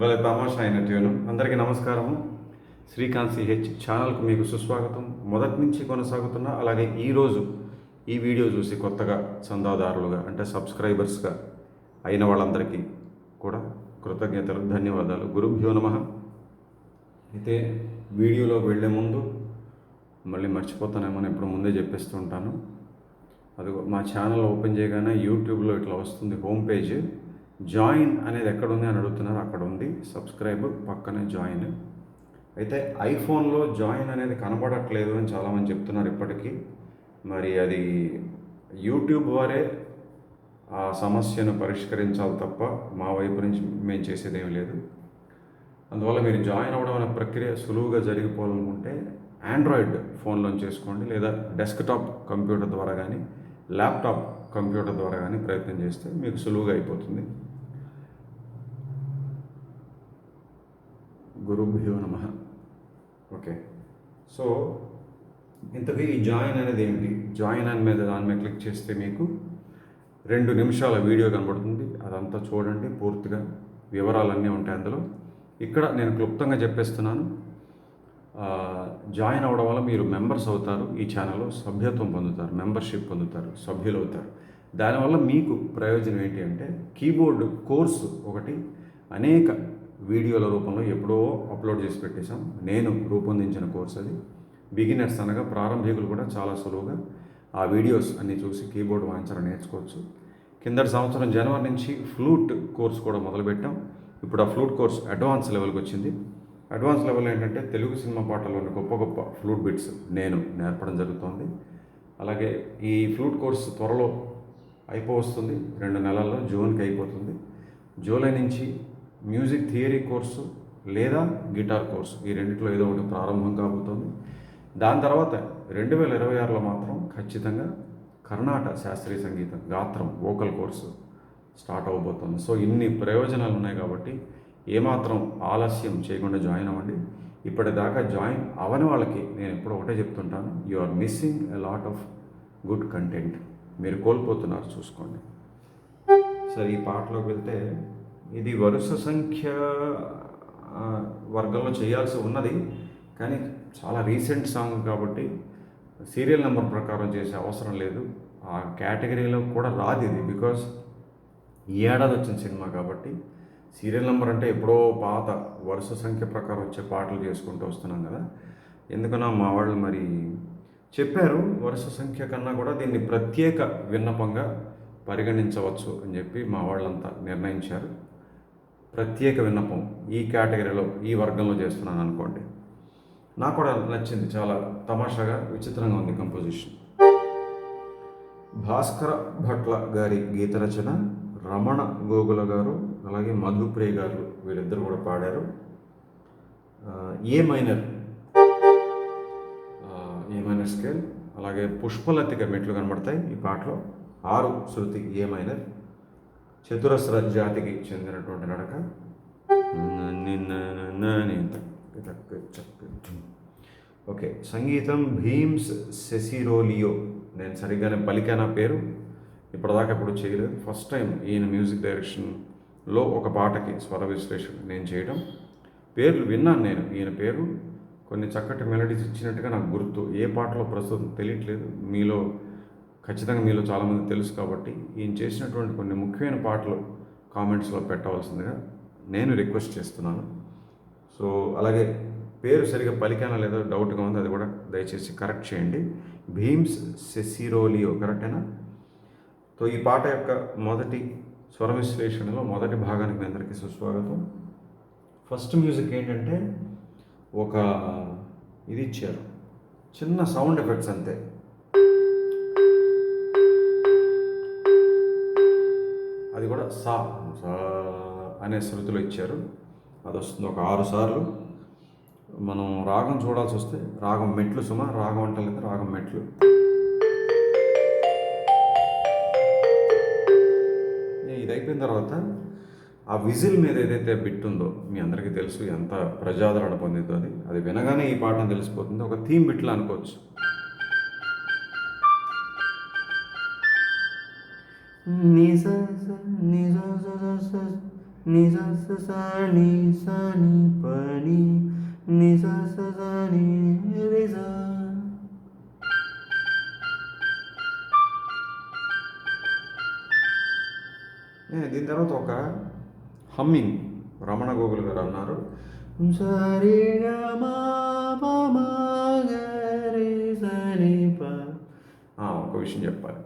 తమాషా అయిన ట్యూను అందరికీ నమస్కారము. శ్రీకాంత్ సిహెచ్ ఛానల్కు మీకు సుస్వాగతం. మొదటి నుంచి కొనసాగుతున్న అలాగే ఈరోజు ఈ వీడియో చూసి కొత్తగా చందాదారులుగా అంటే సబ్స్క్రైబర్స్గా అయిన వాళ్ళందరికీ కూడా కృతజ్ఞతలు ధన్యవాదాలు. గురుభ్యో నమ. అయితే వీడియోలోకి వెళ్ళే ముందు మళ్ళీ మర్చిపోతానేమో ఎప్పుడు ముందే చెప్పేస్తూ ఉంటాను. అది మా ఛానల్ ఓపెన్ చేయగానే యూట్యూబ్లో ఇట్లా వస్తుంది హోమ్ పేజ్. జాయిన్ అనేది ఎక్కడ ఉంది అని అడుగుతున్నారు అక్కడ ఉంది. సబ్స్క్రైబ్ పక్కనే జాయిన్. అయితే ఐఫోన్లో జాయిన్ అనేది కనబడట్లేదు అని చాలామంది చెప్తున్నారు ఇప్పటికీ. మరి అది యూట్యూబ్ వారే ఆ సమస్యను పరిష్కరించాలి తప్ప మా వైపు నుంచి మేము చేసేది లేదు. అందువల్ల మీరు జాయిన్ అవ్వడం అనే ప్రక్రియ సులువుగా జరిగిపోవాలనుకుంటే ఆండ్రాయిడ్ ఫోన్లో చేసుకోండి లేదా డెస్క్టాప్ కంప్యూటర్ ద్వారా కానీ ల్యాప్టాప్ కంప్యూటర్ ద్వారా కానీ ప్రయత్నం చేస్తే మీకు సులువుగా అయిపోతుంది. గురుభ్యో నమ. ఓకే. సో ఇంతకీ ఈ జాయిన్ అనేది ఏంటి? జాయిన్ అని మీద దాని మీద క్లిక్ చేస్తే మీకు రెండు నిమిషాల వీడియో కనబడుతుంది. అదంతా చూడండి పూర్తిగా. వివరాలన్నీ ఉంటాయి అందులో. ఇక్కడ నేను క్లుప్తంగా చెప్పేస్తున్నాను. జాయిన్ అవ్వడం వల్ల మీరు మెంబర్స్ అవుతారు ఈ ఛానల్లో సభ్యత్వం పొందుతారు మెంబర్షిప్ పొందుతారు సభ్యులు అవుతారు. దానివల్ల మీకు ప్రయోజనం ఏంటి అంటే కీబోర్డ్ కోర్సు ఒకటి అనేక వీడియోల రూపంలో ఎప్పుడో అప్లోడ్ చేసి పెట్టేశాం. నేను రూపొందించిన కోర్స్ అది. బిగినర్స్ అనగా ప్రారంభికులు కూడా చాలా సులువుగా ఆ వీడియోస్ అన్ని చూసి కీబోర్డ్ వాయించడం నేర్చుకోవచ్చు. కిందటి సంవత్సరం జనవరి నుంచి ఫ్లూట్ కోర్స్ కూడా మొదలుపెట్టాం. ఇప్పుడు ఆ ఫ్లూట్ కోర్స్ అడ్వాన్స్ లెవెల్కి వచ్చింది. అడ్వాన్స్ లెవెల్ ఏంటంటే తెలుగు సినిమా పాటల్లోని గొప్ప గొప్ప ఫ్లూట్ బిట్స్ నేను నేర్పడం జరుగుతోంది. అలాగే ఈ ఫ్లూట్ కోర్స్ త్వరలో అయిపోవస్తుంది. రెండు నెలల్లో జూన్కి అయిపోతుంది. జూలై నుంచి మ్యూజిక్ థియరీ కోర్సు లేదా గిటార్ కోర్సు ఈ రెండిట్లో ఏదో ఒకటి ప్రారంభం కాబోతోంది. దాని తర్వాత రెండు వేల ఇరవై ఆరులో మాత్రం ఖచ్చితంగా కర్ణాటక శాస్త్రీయ సంగీతం గాత్రం వోకల్ కోర్సు స్టార్ట్ అవబోతోంది. సో ఇన్ని ప్రయోజనాలు ఉన్నాయి కాబట్టి ఏమాత్రం ఆలస్యం చేయకుండా జాయిన్ అవ్వండి. ఇప్పటిదాకా జాయిన్ అవని వాళ్ళకి నేను ఎప్పుడు ఒకటే చెప్తుంటాను you are missing a lot of good content మీరు కోల్పోతున్నారు చూసుకోండి. సరే ఈ పాటలోకి వెళ్తే ఇది వరుస సంఖ్య వర్గంలో చేయాల్సి ఉన్నది. కానీ చాలా రీసెంట్ సాంగ్ కాబట్టి సీరియల్ నెంబర్ ప్రకారం చేసే అవసరం లేదు. ఆ కేటగిరీలో కూడా రాదు ఇది బికాస్ ఈ ఏడాది వచ్చిన సినిమా కాబట్టి సీరియల్ నెంబర్ అంటే ఎప్పుడో పాత వరుస సంఖ్య ప్రకారం వచ్చే పాటలు చేసుకుంటూ వస్తున్నాం కదా. ఎందుకన్నా మా వాళ్ళు మరి చెప్పారు వరుస సంఖ్య కన్నా కూడా దీన్ని ప్రత్యేక విన్నపంగా పరిగణించవచ్చు అని చెప్పి మా వాళ్ళంతా నిర్ణయించారు. ప్రత్యేక విన్నపం ఈ కేటగిరీలో ఈ వర్గంలో చేస్తున్నాను అనుకోండి. నాకు కూడా నచ్చింది చాలా తమాషాగా విచిత్రంగా ఉంది కంపోజిషన్ భాస్కర భట్ల గారి గీత రచన రమణ గోగుల గారు అలాగే మధుప్రియ గారు వీళ్ళిద్దరు కూడా పాడారు. A minor? A minor scale? అలాగే పుష్పలతిక మెట్లు కనబడతాయి ఈ పాటలో. ఆరు శృతి ఏ మైనర్? చతురస్ర జాతికి చెందినటువంటి నడక? ఓకే. సంగీతం భీమ్స్ సెసిరోలియో. నేను సరిగ్గానే పలికానా పేరు? ఇప్పటిదాకా ఎప్పుడు చేయలేదు. ఫస్ట్ టైం ఈయన మ్యూజిక్ డైరెక్షన్లో ఒక పాటకి స్వర విశ్లేషణ నేను చేయడం. పేర్లు విన్నాను నేను ఈయన పేరు. కొన్ని చక్కటి మెలడీస్ ఇచ్చినట్టుగా నాకు గుర్తు. ఏ పాటలో ప్రస్తుతం తెలియట్లేదు. మీలో ఖచ్చితంగా మీలో చాలామంది తెలుసు కాబట్టి ఈయన చేసినటువంటి కొన్ని ముఖ్యమైన పాటలు కామెంట్స్లో పెట్టవలసిందిగా నేను రిక్వెస్ట్ చేస్తున్నాను. సో అలాగే పేరు సరిగా పలికానా లేదో డౌట్గా ఉంది అది కూడా దయచేసి కరెక్ట్ చేయండి. భీమ్స్ సెసిరోలియో కరెక్టేనా సో ఈ పాట యొక్క మొదటి స్వర విశ్లేషణలో మొదటి భాగానికి మీ అందరికీ సుస్వాగతం. ఫస్ట్ మ్యూజిక్ ఏంటంటే ఒక ఇది ఇచ్చారు. చిన్న సౌండ్ ఎఫెక్ట్స్ అంతే. అది కూడా సా సా అనే శృతిలో ఇచ్చారు. అది వస్తుంది ఒక ఆరు సార్లు. మనం రాగం చూడాల్సి వస్తే రాగం మెట్లు సుమ రాగం అంటలేదు రాగం మెట్లు. ఇది అయిపోయిన తర్వాత ఆ విజిల్ మీద ఏదైతే బిట్ ఉందో మీ అందరికీ తెలుసు ఎంత ప్రజాదరణ పొందిందో అది. అది వినగానే ఈ పాఠం తెలిసిపోతుంది. ఒక థీమ్ బిట్లా అనుకోవచ్చు. నిజ నిజ నిజ సని సని పని నిజ సని రిజ దీని తర్వాత ఒక హమ్మింగ్ రమణ గోగుల్ గారు అన్నారు. ఒక విషయం చెప్పాలి.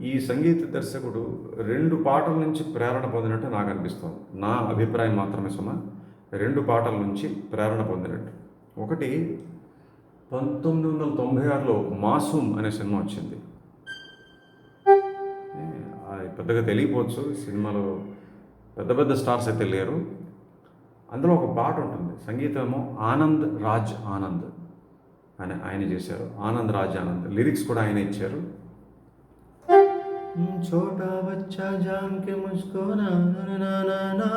ఈ సంగీత దర్శకుడు రెండు పాటల నుంచి ప్రేరణ పొందినట్టు నాకు అనిపిస్తుంది. నా అభిప్రాయం మాత్రమే సుమ. రెండు పాటల నుంచి ప్రేరణ పొందినట్టు. ఒకటి పంతొమ్మిది వందల తొంభై ఆరులో మాసూమ్ అనే సినిమా వచ్చింది. అది పెద్దగా తెలియపోవచ్చు సినిమాలో పెద్ద పెద్ద స్టార్స్ అయితే లేరు. అందులో ఒక పాట ఉంటుంది సంగీతము ఆనంద్ రాజ్ ఆనంద్ అని ఆయన చేశారు. ఆనంద్ రాజ్ ఆనంద్. లిరిక్స్ కూడా ఆయన ఇచ్చారు. చోటా బచ్చా జాన్ కే నా నా నా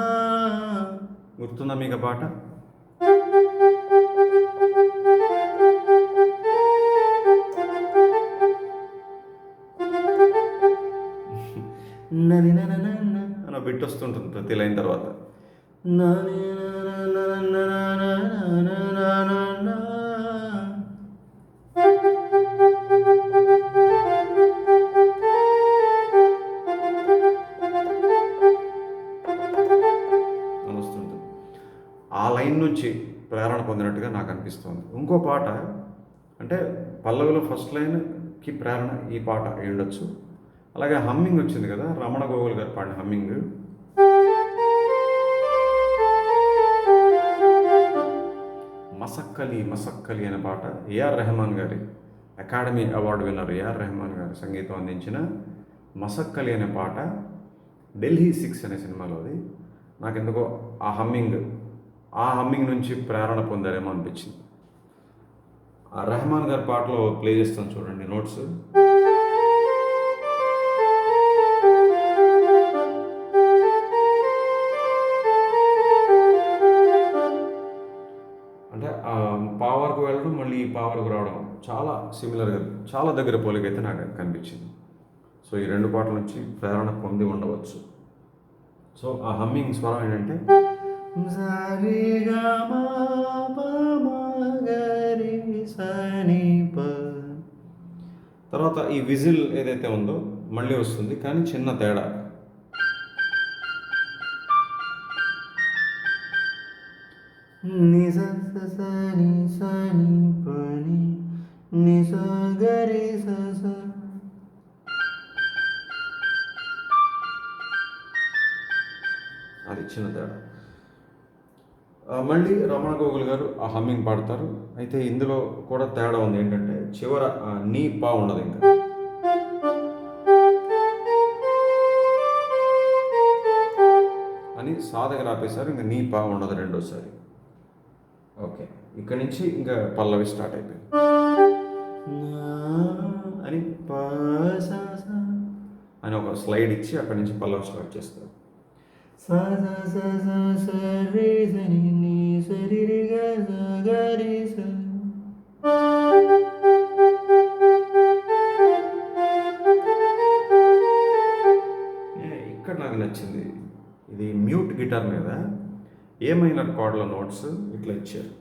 గుర్తుందా మీకు పాట? నని నన్న అన్న బిట్ వస్తుంటుంది ప్రతి లైన్ తర్వాత. నాని పొందినట్టుగా నాకు అనిపిస్తుంది. ఇంకో పాట అంటే పల్లవిలో ఫస్ట్ లైన్కి ప్రేరణ ఈ పాట అయి ఉండొచ్చు అలాగే హమ్మింగ్ వచ్చింది కదా రమణ గోగుల్ గారు పాడిన హమ్మింగ్ మసక్కలి మసక్కలి అనే పాట ఏఆర్ రెహమాన్ గారి academy award winner A R Rahman గారు సంగీతం అందించిన మసక్కలి అనే పాట ఢిల్లీ సిక్స్ అనే సినిమాలోది నాకెందుకో ఆ హమ్మింగ్ ఆ హమ్మింగ్ నుంచి ప్రేరణ పొందారేమో అనిపించింది. ఆ రెహమాన్ గారి పాటలో ప్లే చేస్తాను చూడండి నోట్స్. అంటే పావర్కు వెళ్ళడం మళ్ళీ ఈ పావర్కు రావడం చాలా సిమిలర్గా చాలా దగ్గర పోలికైతే నాకు కనిపించింది. సో ఈ రెండు పాటల నుంచి ప్రేరణ పొంది ఉండవచ్చు. సో ఆ హమ్మింగ్ స్వరం ఏంటంటే తర్వాత ఈ విజిల్ ఏదైతే ఉందో మళ్ళీ వస్తుంది కానీ చిన్న తేడా. నిజ గరి అది చిన్న తేడా. మళ్ళీ రమణ గోగుల్ గారు ఆ హమ్మింగ్ పాడతారు. అయితే ఇందులో కూడా తేడా ఉంది. ఏంటంటే చివర నీ పా ఉండదు ఇంకా. అని సాధగా ఆపేశారు. ఇంకా నీ పా ఉండదు రెండోసారి. ఓకే. ఇక్కడి నుంచి ఇంకా పల్లవి స్టార్ట్ అయిపోయింది. అని అని ఒక స్లైడ్ ఇచ్చి అక్కడి నుంచి పల్లవి స్టార్ట్ చేస్తారు. సా సా సా సా రే ఇక్కడ నాకు నచ్చింది. ఇది మ్యూట్ గిటార్ మీద ఏ మైనర్ కార్డుల నోట్స్ ఇట్లా ఇచ్చారు.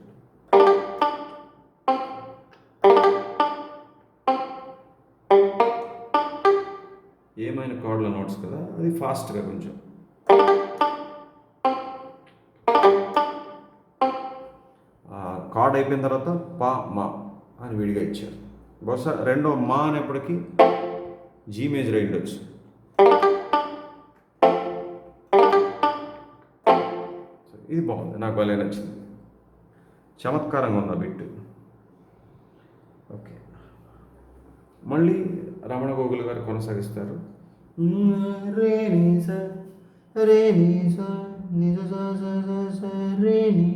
ఏమైనా కార్డుల నోట్స్ కదా? అది ఫాస్ట్గా కొంచెం. కార్డ్ అయిపోయిన తర్వాత పా మా అని విడిగా ఇచ్చారు. బహుశా రెండో మా అనేప్పటికీ జీ మేజర్ అయి ఉండొచ్చు. ఇది బాగుంది. నాకు భలే నచ్చింది. చమత్కారంగా ఉంది ఆ బిట్ ఓకే. మళ్ళీ రమణ గోగుల్ గారు కొనసాగిస్తారు. రే ని స రే ని స నిజ స స రే ని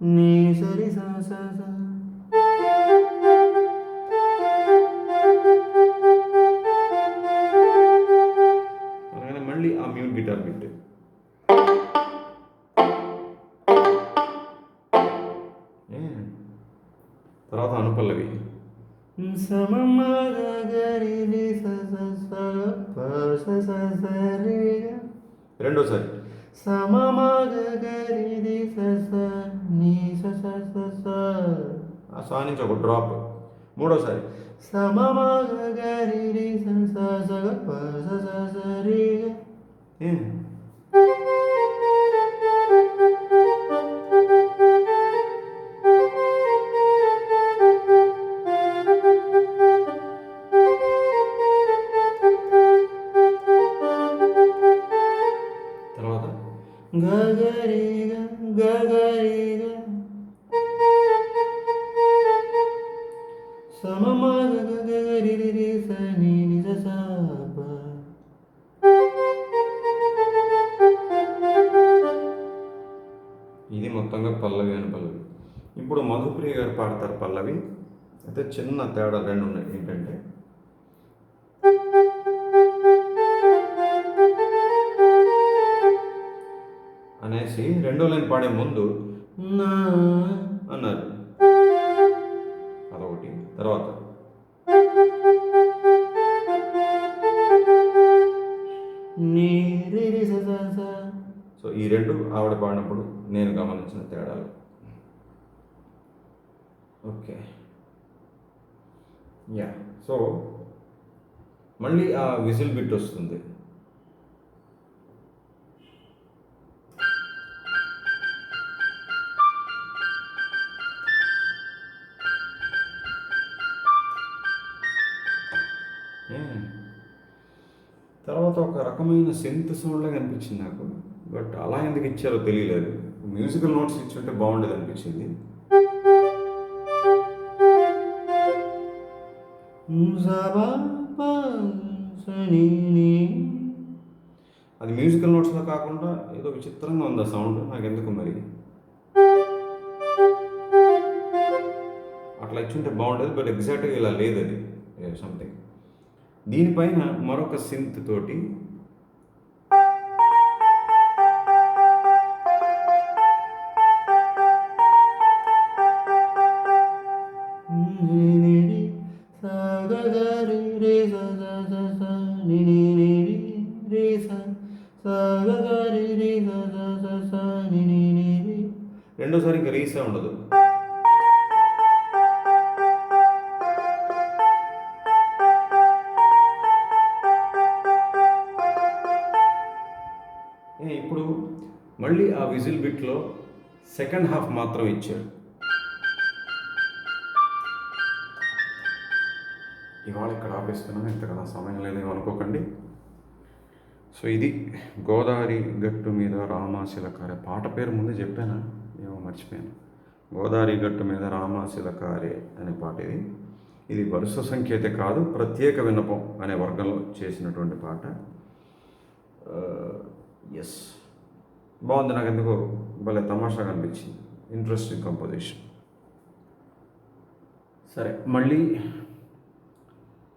నీ సరి సా సా సా. మళ్ళీ ఆ మ్యూన్ గిటార్ బిట్ తర్వాత అనుపల్లవి. రెండోసారి. సమమగ గరి రి స స ని స స స స ఆ సా నుంచి ఒక డ్రాప్ మూడోసారి సమమగ గరి రి స స స గ ప స స గ గరి గ గ గరి గ సమమగ ఇది మొత్తంగా పల్లవి అని పల్లవి. ఇప్పుడు మధుప్రియ గారు పాడతారు పల్లవి. అయితే చిన్న తేడా రెండు ఉన్నాయి ఏంటంటే అనేసి రెండో లైన్ పాడే ముందు నా అన్నారు. అదొకటి. తర్వాత. సో ఈ రెండు ఆవిడ పాడినప్పుడు నేను గమనించిన తేడాలు. ఓకే. యా. సో మళ్ళీ ఆ విజిల్ బిట్ వస్తుంది. రకమైన సెంత్ సౌండ్లాగా అనిపించింది నాకు. బట్ అలా ఎందుకు ఇచ్చారో తెలియలేదు. మ్యూజికల్ నోట్స్ ఇచ్చుంటే బాగుండేది అనిపించింది. అది మ్యూజికల్ నోట్స్లో కాకుండా ఏదో విచిత్రంగా ఉంది ఆ సౌండ్ నాకు ఎందుకు మరి? అట్లా ఇచ్చుంటే బాగుండేది బట్ ఎగ్జాక్ట్గా ఇలా లేదు అది సంథింగ్ దీనిపైన మరొక సింత్ తోటి రెండోసారి ఉండదు. ఇప్పుడు మళ్ళీ ఆ విజిల్ బిట్లో సెకండ్ హాఫ్ మాత్రం ఇచ్చాడు. ఇవాళ ఇక్కడ ఆపేస్తున్నాను ఇంతకన్నా సమయం లేదేమో అనుకోకండి. సో ఇది గోదావరి గట్టు మీద రామాశిలకారే పాట పేరు ముందే చెప్పానా? ఏమో మర్చిపోయాను. గోదావరి గట్టు మీద రామాశిలకారే అనే పాట ఇది. ఇది వరుస సంఖ్యతే కాదు ప్రత్యేక విన్నపం అనే వర్గంలో చేసినటువంటి పాట. ఎస్ బాగుంది నాకు ఎందుకో భలే తమాషాగా అనిపించింది. ఇంట్రెస్టింగ్ కంపోజిషన్ సరే మళ్ళీ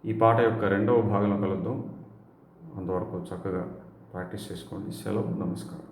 ఈ పాట యొక్క రెండవ భాగంలో కలుద్దాం. అంతవరకు చక్కగా ప్రాక్టీస్ చేసుకోండి. సెలవు నమస్కారం.